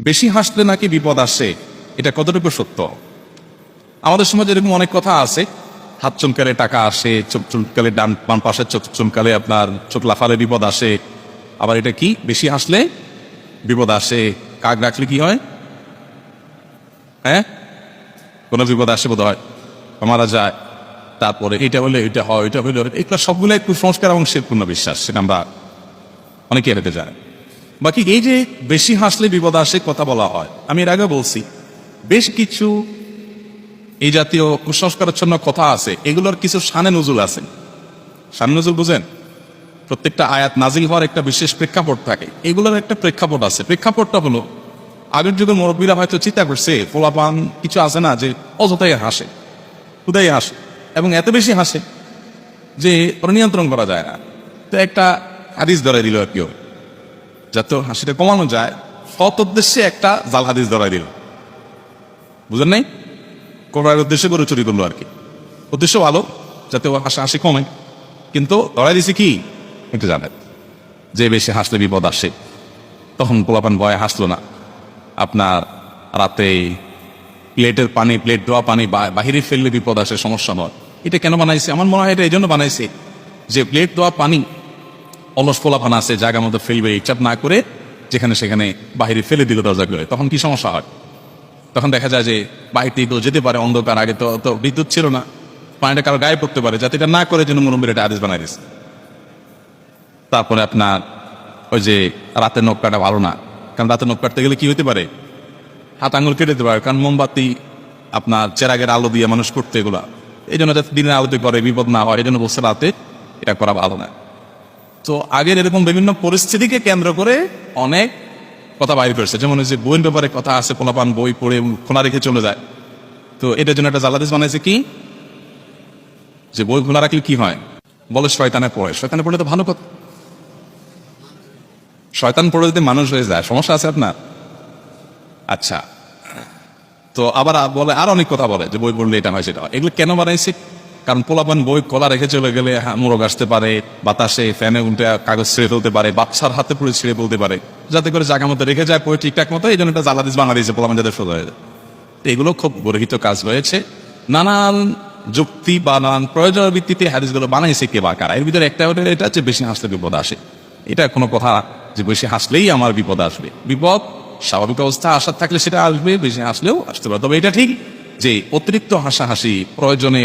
বেশি হাসলে নাকি বিপদ আসে, এটা কতটুকু সত্য? আমাদের সমাজে এরকম অনেক কথা আছে, হাত চমকালে টাকা আসে, চোখ চুমকালে ডান, বাম পাশে চোখ চমকালে আপনার চোখ লাফালে বিপদ আসে, আবার এটা কি? বেশি হাসলে বিপদ আসে, কাক রাখলে কি হয়? হ্যাঁ? কোনো বিপদ আসে বোধ হয় মারা যায়, তারপরে এটা হলে এটা হয়, এটা হলে এগুলো সবগুলো কুসংস্কার এবং শিরপূর্ণ বিশ্বাস, সেটা আমরা অনেকে এড়াতে যায় বাকি এই যে বেশি হাসলে বিপদ আসে, কথা বলা হয়। আমি এর আগে বলছি, বেশ কিছু এই জাতীয় কুসংস্কারাচ্ছন্ন কথা আছে, এগুলোর কিছু সানে নজুল আছে। সানে নজুল বুঝেন, প্রত্যেকটা আয়াত নাজিল হওয়ার একটা বিশেষ প্রেক্ষাপট থাকে। এগুলোর একটা প্রেক্ষাপট আছে। প্রেক্ষাপটটা হলো, আগের যুগের মুরব্বীরা হয়তো চিন্তা করছে, পোলাপান কিছু আছে না যে অযথাই হাসে খুদাই হাসে, এবং এত বেশি হাসে যে নিয়ন্ত্রণ করা যায় না। তো একটা হাদিস ধরে দিল কেউ যাতে হাসিটা কমানো যায় সৎ উদ্দেশ্যে একটা জাল হাদিস ধরাই দিল। বুঝেন নাই? করার উদ্দেশ্যে করে চুরি করল আর কি। উদ্দেশ্য ভালো, যাতে ও হাসি হাসি কমে। কিন্তু ধরাই দিছে কি? একটু জানেন। যে বেশি হাসলে বিপদ আসে, তখন পোলাপান ভয়ে হাসলো না। আপনার রাতে প্লেটের পানি, প্লেট ধোয়া পানি বাহিরে ফেললে বিপদ আসে, সমস্যা নয়। এটা কেন বানাইছে? আমার মনে হয় এটা এই জন্য বানাইছে যে প্লেট ধোয়া পানি অলস পোলাপান আছে জায়গার মধ্যে ফেলবে ইচ্ছাপ না করে যেখানে সেখানে বাহিরে ফেলে দিল করে, তখন কি সমস্যা হয়? তখন দেখা যায় যে বাহির থেকে কেউ যেতে পারে, অন্ধকার, আগে তো তো বিদ্যুৎ ছিল না। পানিটা কারও গায়ে পড়তে পারে, যাতে এটা না করে যেন মুরম্বীর এটা আদেশ বানাই দিচ্ছে তারপরে আপনার ওই যে রাতের নখ কাটা ভালো না, কারণ রাতে নখ কাটতে গেলে কি হতে পারে? হাত আঙুল কেটে দিতে পারে, কারণ মোমবাতি আপনার চেরাগের আলো দিয়ে মানুষ করতে এগুলা। এই জন্য যাতে দিনের আলোতে করে, বিপদ না হয় এই জন্য বসে রাতে এটা করা ভালো না। তো আগের এরকম বিভিন্ন পরিস্থিতিকে কেন্দ্র করে অনেক কথা বাইর করেছে। যেমন যে বইয়ের ব্যাপারে কথা আছে, পোলাপান বই পড়ে খোলা রেখে চলে যায়। তো এটার জন্য একটা জালাদেশ বানাইছে কি? যে বই খোলা রাখলে কি হয়? বলে শয়তানে পড়ে শয়তানে পড়লে তো ভালো কথা। শয়তান পড়ে যদি মানুষ হয়ে যায়, সমস্যা আছে আপনার? আচ্ছা। তো আবার বলে, আর অনেক কথা বলে যে বই পড়লে এটা হয়, সেটা এগুলো কেন বানাইছে? কারণ পোলাপান বই কলা রেখে চলে গেলে হ্যাঁ, মোরগ আসতে পারে বাতাসে ফ্যানে উল্টে কাগজ ছিঁড়ে ফেলতে পারে বাচ্চার হাতে পুরো ছিঁড়ে ফেলতে পারে। যাতে করে জায়গা মতো রেখে যায় পরে ঠিকঠাক মতো এই জন্য একটা জালাদিস বাংলা দিয়েছে পোলাপান যাদের সোজা হয়ে এগুলো খুব গর্হিত কাজ রয়েছে। নানান যুক্তি বা নানান প্রয়োজনের ভিত্তিতে হাদিসগুলো বানাইছে কে বা কারা। এর ভিতরে একটা হলো এটা হচ্ছে বেশি হাসলে বিপদ আসে। এটা কোনো কথা যে বেশি হাসলেই আমার বিপদ আসবে। বিপদ স্বাভাবিক অবস্থা আসার থাকলে সেটা আসবে বেশি হাসলেও আসতে পারে। তবে এটা ঠিক যে অতিরিক্ত হাসাহাসি প্রয়োজনে